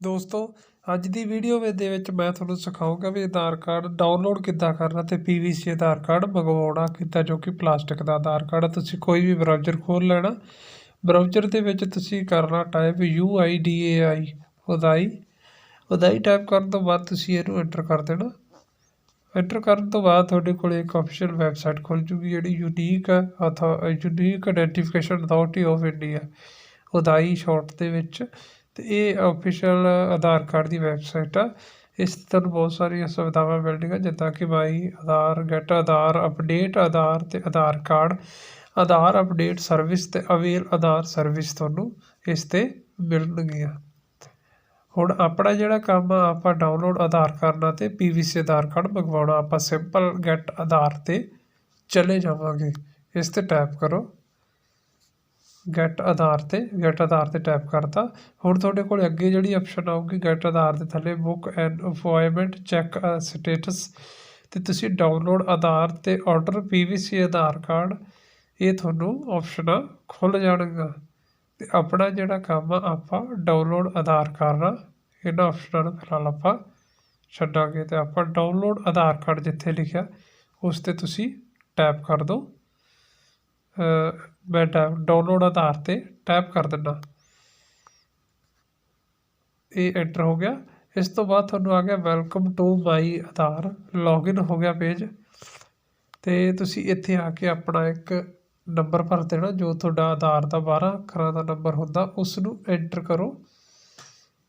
ਦੋਸਤੋ, ਅੱਜ ਦੀ ਵੀਡੀਓ ਦੇ ਵਿੱਚ ਮੈਂ ਤੁਹਾਨੂੰ ਸਿਖਾਊਂਗਾ ਵੀ ਆਧਾਰ ਕਾਰਡ ਡਾਊਨਲੋਡ ਕਿੱਦਾਂ ਕਰਨਾ ਤੇ ਪੀਵੀਸੀ ਆਧਾਰ ਕਾਰਡ ਮੰਗਵਾਉਣਾ ਕਿੱਦਾਂ, ਜੋ ਕਿ ਪਲਾਸਟਿਕ ਦਾ ਆਧਾਰ ਕਾਰਡ ਆ। ਤੁਸੀਂ ਕੋਈ ਵੀ ਬਰਾਊਜ਼ਰ ਖੋਲ ਲੈਣਾ। ਬਰਾਊਜ਼ਰ ਦੇ ਵਿੱਚ ਤੁਸੀਂ ਕਰਨਾ type U I D A I ਉਦਾਈ। ਉਦਾਈ ਟਾਈਪ ਕਰਨ ਤੋਂ ਬਾਅਦ ਤੁਸੀਂ ਇਹਨੂੰ ਐਂਟਰ ਕਰ ਦੇਣਾ। ਐਂਟਰ ਕਰਨ ਤੋਂ ਬਾਅਦ ਤੁਹਾਡੇ ਕੋਲ ਇੱਕ ਅਫੀਸ਼ੀਅਲ ਵੈਬਸਾਈਟ ਖੁੱਲ ਜੂਗੀ, ਜਿਹੜੀ ਯੂਨੀਕ ਹੈ ਅਥਾ unique identification authority of India ਉਦਾਈ short ਦੇ ਵਿੱਚ। ਤੇ ਇਹ ਅਫੀਸ਼ੀਅਲ ਆਧਾਰ ਕਾਰਡ ਦੀ ਵੈਬਸਾਈਟ ਆ। ਇਸ 'ਤੇ ਤੁਹਾਨੂੰ ਬਹੁਤ ਸਾਰੀਆਂ ਸੁਵਿਧਾਵਾਂ ਮਿਲਣਗੀਆਂ, ਜਿੱਦਾਂ ਕਿ ਬਾਈ, ਆਧਾਰ ਗੈਟ ਆਧਾਰ ਅਪਡੇਟ ਆਧਾਰ ਤੇ Aadhaar card Aadhaar update service ਤੇ ਅਵੇਲ ਆਧਾਰ ਸਰਵਿਸ ਤੁਹਾਨੂੰ ਇਸ 'ਤੇ ਮਿਲਣਗੀਆਂ। ਹੁਣ ਆਪਣਾ ਜਿਹੜਾ ਕੰਮ ਆ, ਆਪਾਂ ਡਾਊਨਲੋਡ ਆਧਾਰ ਕਰਨਾ ਤੇ ਪੀਵੀਸੀ ਆਧਾਰ ਕਾਰਡ ਮੰਗਵਾਉਣਾ, ਆਪਾਂ ਸਿੰਪਲ ਗੈਟ ਆਧਾਰ ਤੇ ਚਲੇ ਜਾਵਾਂਗੇ। ਇਸ ਤੇ ਟੈਪ ਕਰੋ। ਗੈਟ ਆਧਾਰ ਤੇ ਗੈਟ ਆਧਾਰ ਤੇ ਟੈਪ ਕਰਤਾ। ਹੁਣ ਤੁਹਾਡੇ ਕੋਲ ਅੱਗੇ ਜਿਹੜੀ ਆਪਸ਼ਨ ਆਊਗੀ ਗੈਟ ਆਧਾਰ ਦੇ ਥੱਲੇ book an appointment check status ਤੇ ਤੁਸੀਂ ਡਾਊਨਲੋਡ ਆਧਾਰ ਤੇ ਆਰਡਰ ਪੀਵੀਸੀ ਆਧਾਰ ਕਾਰਡ, ਇਹ ਤੁਹਾਨੂੰ ਆਪਸ਼ਨਾਂ ਖੁੱਲ ਜਾਣਗੀਆਂ। ਤੇ ਆਪਣਾ ਜਿਹੜਾ ਕੰਮ ਆ, ਆਪਾਂ ਡਾਊਨਲੋਡ ਆਧਾਰ ਕਰਨਾ ਇਹਨਾਂ ਆਪਸ਼ਨਾਂ ਨੂੰ ਫਿਲਹਾਲ ਆਪਾਂ ਛੱਡਾਂਗੇ ਤੇ ਆਪਾਂ ਡਾਊਨਲੋਡ ਆਧਾਰ ਕਾਰਡ ਜਿੱਥੇ ਲਿਖਿਆ, ਉਸ ਤੇ ਤੁਸੀਂ ਟੈਪ ਕਰ ਦਿਓ। ਮੈਂ ਟੈਪ ਡਾਊਨਲੋਡ ਆਧਾਰ ਤੇ ਟੈਪ ਕਰ ਦਿੰਦਾ। ਇਹ ਐਂਟਰ ਹੋ ਗਿਆ। ਇਸ ਤੋਂ ਬਾਅਦ ਤੁਹਾਨੂੰ ਆ ਗਿਆ welcome to my Aadhaar. Login ਹੋ ਗਿਆ ਪੇਜ ਤੇ ਤੁਸੀਂ ਇੱਥੇ ਆ ਕੇ ਆਪਣਾ ਇੱਕ ਨੰਬਰ ਭਰ ਦੇਣਾ, ਜੋ ਤੁਹਾਡਾ ਆਧਾਰ ਦਾ 12 ਅੱਖਰਾਂ ਦਾ ਨੰਬਰ ਹੁੰਦਾ ਉਸ ਨੂੰ ਐਂਟਰ ਕਰੋ।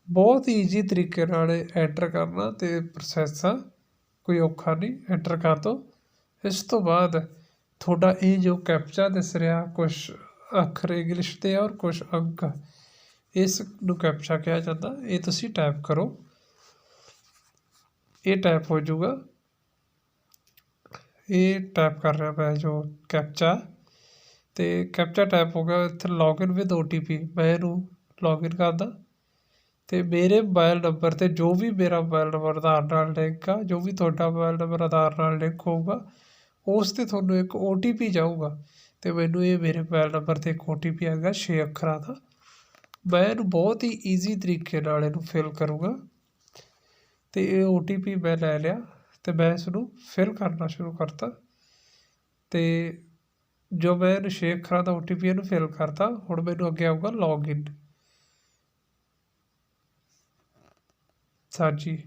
ਬਹੁਤ ਈਜ਼ੀ ਤਰੀਕੇ ਨਾਲ ਐਂਟਰ ਕਰਨਾ ਤੇ ਪ੍ਰੋਸੈਸ ਆ। ਕੋਈ ਔਖਾ ਨਹੀਂ ਐਂਟਰ ਕਰ ਦਿਓ ਇਸ ਤੋਂ ਬਾਅਦ ਤੁਹਾਡਾ ਇਹ ਜੋ ਕੈਪਚਾ ਦਿਸ ਰਿਹਾ ਕੁਝ ਅੱਖਰ ਇੰਗਲਿਸ਼ 'ਤੇ ਆ ਔਰ ਕੁਝ ਅੰਕ ਇਸ ਨੂੰ ਕੈਪਚਾ ਕਿਹਾ ਜਾਂਦਾ। ਇਹ ਤੁਸੀਂ ਟਾਈਪ ਕਰੋ। ਇਹ ਟਾਈਪ ਹੋ ਜਾਊਗਾ। ਇਹ ਟਾਈਪ ਕਰ ਰਿਹਾ ਮੈਂ ਜੋ ਕੈਪਚਾ। ਤੇ ਕੈਪਚਾ ਟਾਈਪ ਹੋ ਗਿਆ ਇੱਥੇ ਲੌਗਇਨ ਵਿਦ ਓਟੀਪੀ ਮੈਂ ਇਹਨੂੰ ਲੌਗਇਨ ਕਰਦਾ ਤੇ ਮੇਰੇ ਮੋਬਾਈਲ ਨੰਬਰ ਤੇ ਜੋ ਵੀ ਮੇਰਾ ਮੋਬਾਈਲ ਨੰਬਰ ਆਧਾਰ ਨਾਲ ਲਿੰਕ ਆ, ਜੋ ਵੀ ਤੁਹਾਡਾ ਮੋਬਾਈਲ ਨੰਬਰ ਆਧਾਰ ਨਾਲ ਲਿੰਕ ਹੋਊਗਾ ਉਸ ਤੇ ਤੁਹਾਨੂੰ ਇੱਕ ਓ ਟੀ ਪੀ ਜਾਊਗਾ। ਤੇ ਮੈਨੂੰ ਇਹ ਮੇਰੇ ਮੋਬਾਇਲ ਨੰਬਰ ਤੇ ਇੱਕ ਓਟੀਪੀ ਆਏਗਾ 6 ਅੱਖਰਾਂ ਦਾ। ਮੈਂ ਇਹਨੂੰ ਬਹੁਤ ਹੀ ਈਜ਼ੀ ਤਰੀਕੇ ਨਾਲ ਇਹਨੂੰ ਫਿਲ ਕਰੂੰਗਾ। ਅਤੇ ਇਹ ਓ ਟੀ ਪੀ ਮੈਂ ਲੈ ਲਿਆ ਅਤੇ ਮੈਂ ਇਸ ਨੂੰ ਫਿਲ ਕਰਨਾ ਸ਼ੁਰੂ ਕਰਤਾ। ਅਤੇ ਜੋ ਮੈਂ ਇਹਨੂੰ ਛੇ ਅੱਖਰਾਂ ਦਾ ਓ ਟੀ ਪੀ ਇਹਨੂੰ ਫਿਲ ਕਰਤਾ, ਹੁਣ ਮੈਨੂੰ ਅੱਗੇ ਆਊਗਾ ਲੌਗਇਨ ਸਾਜੀ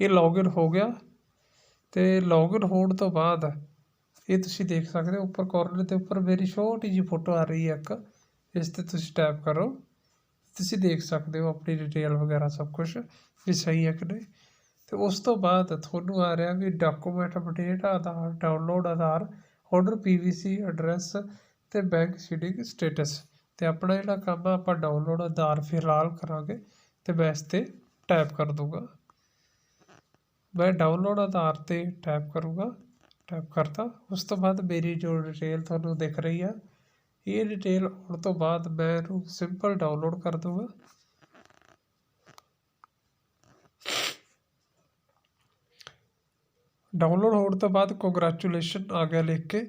ਇਹ ਲੌਗਇਨ ਹੋ ਗਿਆ। ਤੇ ਲੌਗਇਨ ਹੋਣ ਤੋਂ ਬਾਅਦ ਇਹ ਤੁਸੀਂ ਦੇਖ ਸਕਦੇ ਹੋ, ਉੱਪਰ ਕਾਰਨਰ ਦੇ ਉੱਪਰ ਮੇਰੀ ਛੋਟੀ ਜੀ ਫੋਟੋ ਆ ਰਹੀ ਹੈ ਇੱਕ। ਇਸ ਤੇ ਤੁਸੀਂ ਟੈਪ ਕਰੋ। ਤੁਸੀਂ ਦੇਖ ਸਕਦੇ ਹੋ ਆਪਣੀ ਡਿਟੇਲ ਵਗੈਰਾ ਸਭ ਕੁਝ ਵੀ ਸਹੀ ਹੈ ਕਿ ਨਹੀਂ। ਤੇ ਉਸ ਤੋਂ ਬਾਅਦ ਤੁਹਾਨੂੰ ਆ ਰਿਹਾ ਵੀ document update Aadhaar download Aadhaar order PVC address ਤੇ ਬੈਂਕ ਸੀਡਿੰਗ ਸਟੇਟਸ ਤੇ ਆਪਣਾ ਜਿਹੜਾ ਕੰਮ ਆ, ਆਪਾਂ ਡਾਊਨਲੋਡ ਆਧਾਰ ਫਿਲਹਾਲ ਕਰਾਂਗੇ ਤੇ ਮੈਂ ਇਸ ਤੇ ਟੈਪ ਕਰ ਦੂੰਗਾ। ਮੈਂ ਡਾਊਨਲੋਡ ਆਧਾਰ ਤੇ ਟੈਪ ਕਰੂੰਗਾ। ਟੈਪ ਕਰਤਾ। ਉਸ ਤੋਂ ਬਾਅਦ ਮੇਰੀ ਜੋ ਡਿਟੇਲ ਤੁਹਾਨੂੰ ਦਿਖ ਰਹੀ ਆ, ਇਹ ਡਿਟੇਲ ਆਉਣ ਤੋਂ ਬਾਅਦ ਮੈਂ ਇਹਨੂੰ ਸਿੰਪਲ ਡਾਊਨਲੋਡ ਕਰ ਦੂੰਗਾ ਡਾਊਨਲੋਡ ਹੋਣ ਤੋਂ ਬਾਅਦ ਕੰਗ੍ਰੈਚੁਲੇਸ਼ਨ ਆ ਗਿਆ ਲਿਖ ਕੇ।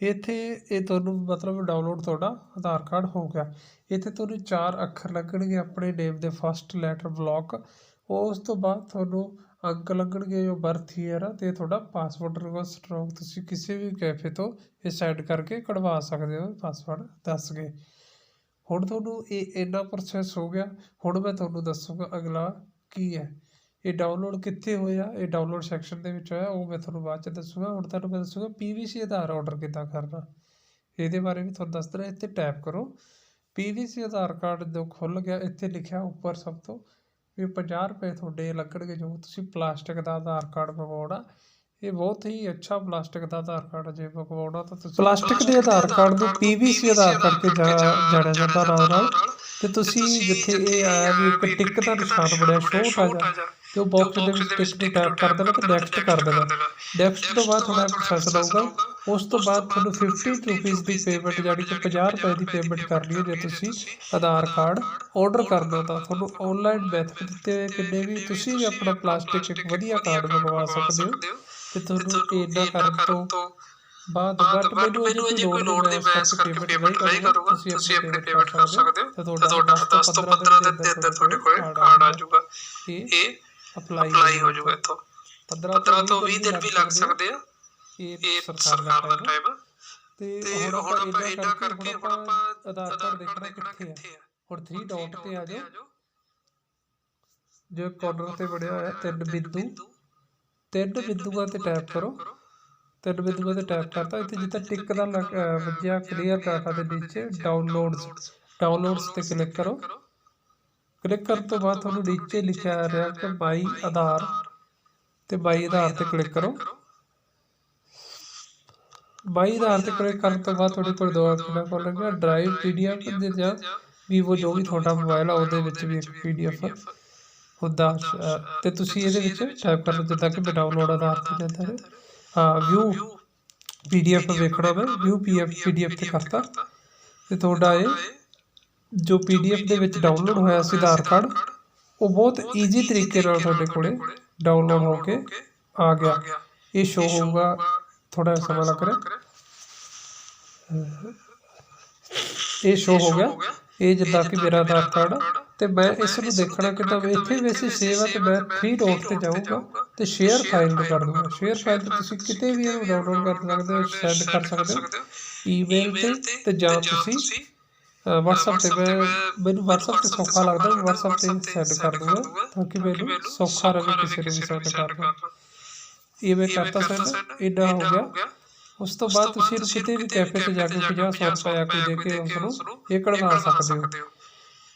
ਇੱਥੇ ਇਹ ਤੁਹਾਨੂੰ ਮਤਲਬ ਡਾਊਨਲੋਡ ਤੁਹਾਡਾ ਆਧਾਰ ਕਾਰਡ ਹੋ ਗਿਆ। ਇੱਥੇ ਤੁਹਾਨੂੰ ਚਾਰ ਅੱਖਰ ਲੱਗਣਗੇ ਆਪਣੇ ਨੇਮ ਦੇ ਫਸਟ ਲੈਟਰ ਬਲੌਕ ਉਸ ਤੋਂ ਬਾਅਦ ਤੁਹਾਨੂੰ ਅੰਕ ਲੱਗਣਗੇ ਜੋ ਬਰਥ ਈਅਰ ਆ ਤੇ ਤੁਹਾਡਾ ਪਾਸਵਰਡ ਰਿਕੁਐਸਟ ਰੋਗ ਤੁਸੀਂ ਕਿਸੇ ਵੀ ਕੈਫੇ ਤੋਂ ਇਹ ਸੈਂਡ ਕਰਕੇ ਕਢਵਾ ਸਕਦੇ ਹੋ ਪਾਸਵਰਡ ਦੱਸ ਕੇ। ਹੁਣ ਤੁਹਾਨੂੰ ਇਹ ਇੰਨਾ ਪ੍ਰੋਸੈਸ ਹੋ ਗਿਆ, ਹੁਣ ਮੈਂ ਤੁਹਾਨੂੰ ਦੱਸੂਗਾ ਅਗਲਾ ਕੀ ਹੈ। ਇਹ ਡਾਊਨਲੋਡ ਕਿੱਥੇ ਹੋਇਆ, ਇਹ ਡਾਊਨਲੋਡ ਸੈਕਸ਼ਨ ਦੇ ਵਿੱਚ ਹੋਇਆ, ਉਹ ਮੈਂ ਤੁਹਾਨੂੰ ਬਾਅਦ ਚ ਦੱਸੂਗਾ। ਹੁਣ ਤੁਹਾਨੂੰ ਮੈਂ ਦੱਸੂਗਾ ਪੀਵੀਸੀ ਆਧਾਰ ਆਰਡਰ ਕਿੱਦਾਂ ਕਰਨਾ। ਇਹਦੇ ਬਾਰੇ ਵੀ ਤੁਹਾਨੂੰ ਦੱਸ ਦੇਣਾ ਇੱਥੇ ਟੈਪ ਕਰੋ। ਪੀਵੀਸੀ ਆਧਾਰ ਕਾਰਡ ਜੋ ਖੁੱਲ ਗਿਆ, ਇੱਥੇ ਲਿਖਿਆ ਉੱਪਰ ਸਭ ਤੋਂ। ਵੀ 50 ਰੁਪਏ ਤੁਹਾਡੇ ਲੱਗਣਗੇ ਜੋ ਤੁਸੀਂ ਪਲਾਸਟਿਕ ਦਾ ਆਧਾਰ ਕਾਰਡ ਮੰਗਵਾਉਣਾ। ਇਹ ਬਹੁਤ ਹੀ ਅੱਛਾ ਪਲਾਸਟਿਕ ਦਾ ਆਧਾਰ ਕਾਰਡ ਜੇ ਮੰਗਵਾਉਣਾ ਤਾਂ ਤੁਸੀਂ ਪਲਾਸਟਿਕ ਦੇ ਆਧਾਰ ਕਾਰਡ ਨੂੰ ਪੀਵੀਸੀ ਆਧਾਰ ਕਾਰਡ ਕੇ ਜਾਣਿਆ ਜਾਂਦਾ ਨਾਲ ਨਾਲ। ਤੇ ਤੁਸੀਂ ਜਿੱਥੇ ਇਹ ਆਇਆ ਵੀ ਇੱਕ ਟਿਕ ਦਾ ਨਿਸ਼ਾਨ ਬਣਿਆ, ਛੋਟਾ ਜਿਹਾ। ਤੇ ਉਹ ਬਾਕਸ ਦੇ ਵਿੱਚ ਟਿਕ ਨੂੰ ਟੈਪ ਕਰ ਦੇਣਾ ਤੇ ਨੈਕਸਟ ਕਰ ਦੇਣਾ ਨੈਕਸਟ ਤੋਂ ਬਾਅਦ ਤੁਹਾਡਾ ਪ੍ਰੋਸੈਸ ਆਊਗਾ। ਉਸ ਤੋਂ ਬਾਅਦ ਤੁਹਾਨੂੰ 50 ਰੁਪੀਸ ਦੀ ਪੇਮੈਂਟ ਜਾਨੀ ਕਿ 50 ਰੁਪਏ ਦੀ ਪੇਮੈਂਟ ਕਰਨੀ ਹੈ ਜੇ ਤੁਸੀਂ ਆਧਾਰ ਕਾਰਡ ਆਰਡਰ ਕਰਨਾ ਤਾਂ ਤੁਹਾਨੂੰ ਆਨਲਾਈਨ ਮੈਥਡ ਦਿੱਤੇ ਹੋਏ ਕਿੰਨੇ ਵੀ ਤੁਸੀਂ ਵੀ ਆਪਣਾ ਪਲਾਸਟਿਕ ਇੱਕ ਵਧੀਆ ਕਾਰਡ ਮੰਗਵਾ ਸਕਦੇ ਹੋ। ਤੇ ਤੁਹਾਨੂੰ ਇਹ ਇੰਨਾ ਕਰਨ ਤੋਂ ਬਾਅਦ ਬਟ ਮੈਨੂੰ ਅਜੇ ਕੋਈ ਲੋੜ ਨਹੀਂ ਮੈਂ ਇਸ ਕਰਕੇ ਪੇਮੈਂਟ ਨਹੀਂ ਕਰੂੰਗਾ ਤੁਸੀਂ ਆਪਣੀ ਪੇਮੈਂਟ ਕਰ ਸਕਦੇ। ਹੋ। ਤੇ ਤੁਹਾਡਾ 10 ਤੋਂ 15 ਦਿਨ ਦੇ ਅੰਦਰ ਤੁਹਾਡੇ ਕੋਲ ਕਾਰਡ ਆ ਜਾਊਗਾ। ਇਹ ਅਪਲਾਈ ਅਪਲਾਈ ਹੋ ਜਾਊਗਾ ਇੱਥੋਂ। 15 15 ਤੋਂ 20 ਦਿਨ ਵੀ ਲੱਗ ਸਕਦੇ ਆ। ਇਹ ਸਰਕਾਰ ਦਾ ਟਾਈਮ ਤੇ ਹੁਣ ਆਪਾਂ ਇੰਨਾ ਕਰਕੇ ਹੁਣ ਆਪਾਂ ਆਧਾਰ ਕਾਰਡ ਦੇਖਣਾ ਕਿੱਥੇ ਆ। ਹੁਣ 3 ਡਾਟ ਤੇ ਆ ਜਾਓ। ਜੋ ਕਾਰਨਰ ਤੇ ਬਣਿਆ ਹੋਇਆ ਤਿੰਨ ਬਿੰਦੂ। ਤਿੰਨ ਬਿੰਦੂਆਂ ਤੇ ਟੈਪ ਕਰੋ। ਤਿੰਨ ਬਿੰਦੂਆਂ ਤੇ ਟੈਪ ਕਰਤਾ ਇੱਥੇ ਜਿੱਥੇ ਟਿਕ ਦਾ ਵੱਜਿਆ ਕਲੀਅਰ ਡਾਟਾ ਦੇ ਨੀਚੇ ਡਾਊਨਲੋਡਸ ਡਾਊਨਲੋਡਸ ਤੇ ਕਲਿੱਕ ਕਰੋ। ਕਲਿੱਕ ਕਰਨ ਤੋਂ ਬਾਅਦ ਤੁਹਾਨੂੰ ਨੀਚੇ ਲਿਖਿਆ ਆ ਰਿਹਾ ਕਿ ਮਾਈ ਆਧਾਰ ਤੇ ਮਾਈ ਆਧਾਰ ਤੇ ਕਲਿੱਕ ਕਰੋ। ਮਾਈ ਆਧਾਰ ਤੇ ਕਲਿੱਕ ਕਰਨ ਤੋਂ ਬਾਅਦ ਤੁਹਾਡੇ ਕੋਲ ਦੋ ਆਪਸ਼ਨਾਂ ਖੋਲਣਗੇ ਡਰਾਈਵ ਪੀਡੀਐਫ ਦੇ ਜਾਂ ਵੀਵੋ ਜੋ ਵੀ ਤੁਹਾਡਾ ਮੋਬਾਈਲ ਆ, ਉਹਦੇ ਵਿੱਚ ਵੀ ਇੱਕ ਪੀਡੀਐਫ ਹੁੰਦਾ ਤੇ ਤੁਸੀਂ ਇਹਦੇ ਵਿੱਚ ਟਾਈਪ ਕਰ ਲਓ, ਜਿੱਦਾਂ ਕਿ ਮੈਂ ਡਾਊਨਲੋਡ ਆਧਾਰ ਤੇ ਜਾਂਦਾ ਹੈ ਹਾਂ ਵਿਊ ਪੀਡੀਐਫ ਵੇਖਣਾ ਮੈਂ ਵਿਊ ਪੀਐਫ ਪੀਡੀਐਫ ਤੇ ਕਰਤਾ, ਤੇ ਤੁਹਾਡਾ ਇਹ ਜੋ ਪੀਡੀਐਫ ਦੇ ਵਿੱਚ ਡਾਊਨਲੋਡ ਹੋਇਆ ਸੀ ਆਧਾਰ ਕਾਰਡ ਉਹ ਬਹੁਤ ਈਜ਼ੀ ਤਰੀਕੇ ਨਾਲ ਤੁਹਾਡੇ ਕੋਲੇ ਡਾਊਨਲੋਡ ਹੋ ਕੇ ਆ ਗਿਆ। ਇਹ ਸ਼ੋ ਹੋਊਗਾ ਥੋੜਾ ਸਮਾਂ ਲੱਗ ਰਿਹਾ। ਇਹ ਸ਼ੋ ਹੋ ਗਿਆ। ਇਹ ਜਿੱਦਾਂ ਕਿ ਮੇਰਾ ਆਧਾਰ ਕਾਰਡ ਤੇ ਮੈਂ ਇਸ ਨੂੰ ਦੇਖਣਾ ਕਿੱਦਾਂ ਇੱਥੇ ਵੈਸੇ ਸੇਵ ਆ ਤੇ ਮੈਂ 3 ਡਾਟ ਤੇ ਜਾਊਂਗਾ ਤੇ ਸ਼ੇਅਰ ਫਾਈਲ ਨੂੰ ਕਰ ਦੂੰਗਾ। ਸ਼ੇਅਰ ਫਾਈਲ ਤੇ ਤੁਸੀਂ ਕਿਤੇ ਵੀ ਇਹਨੂੰ ਡਾਊਨਲੋਡ ਕਰ ਸਕਦੇ ਹੋ ਸੈਂਡ ਕਰ ਸਕਦੇ ਹੋ। ਈਮੇਲ ਤੇ ਤੇ ਜਾਂ ਤੁਸੀਂ WhatsApp ਤੇ ਮੈਂ ਮੈਨੂੰ WhatsApp ਤੇ ਸੌਖਾ ਲੱਗਦਾ ਮੈਂ WhatsApp ਤੇ ਸੈਂਡ ਕਰ ਦੂੰਗਾ ਤਾਂ ਕਿ ਮੈਨੂੰ ਸੌਖਾ ਰਹੇ ਕਿਸੇ ਨੂੰ ਵੀ ਸੈਂਡ ਕਰਨਾ। ਇਹ ਮੈਂ ਕਰਤਾ ਸੈਂਡ ਇੰਨਾ ਹੋ ਗਿਆ। ਉਸ ਤੋਂ ਬਾਅਦ ਤੁਸੀਂ ਕਿਤੇ ਵੀ ਕੈਫੇ ਤੇ ਜਾ ਕੇ 50 100 ਰੁਪਏ ਕੋਈ ਦੇ ਕੇ ਉਸ ਨੂੰ ਇਹ ਕਢਵਾ ਸਕਦੇ ਹੋ।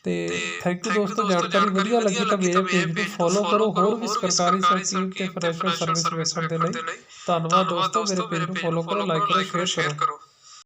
ਤੇ ਥੈਂਕ ਯੂ ਦੋਸਤੋ ਜਾਣਕਾਰੀ ਵਧੀਆ ਲੱਗੀ ਤਾਂ ਮੇਰੇ ਪੇਜ ਨੂੰ ਫੋਲੋ ਕਰੋ ਹੋਰ ਵੀ ਸਰਕਾਰੀ ਸਕੀਮ ਤੇ ਫਾਈਨੈਂਸ਼ੀਅਲ ਸਰਵਿਸ ਵੇਖਣ ਦੇ ਲਈ ਧੰਨਵਾਦ ਦੋਸਤੋ ਮੇਰੇ ਪੇਜ ਨੂੰ ਫੋਲੋ ਕਰੋ ਲਾਈਕ ਕਰੋ ਸ਼ੇਅਰ ਕਰੋ।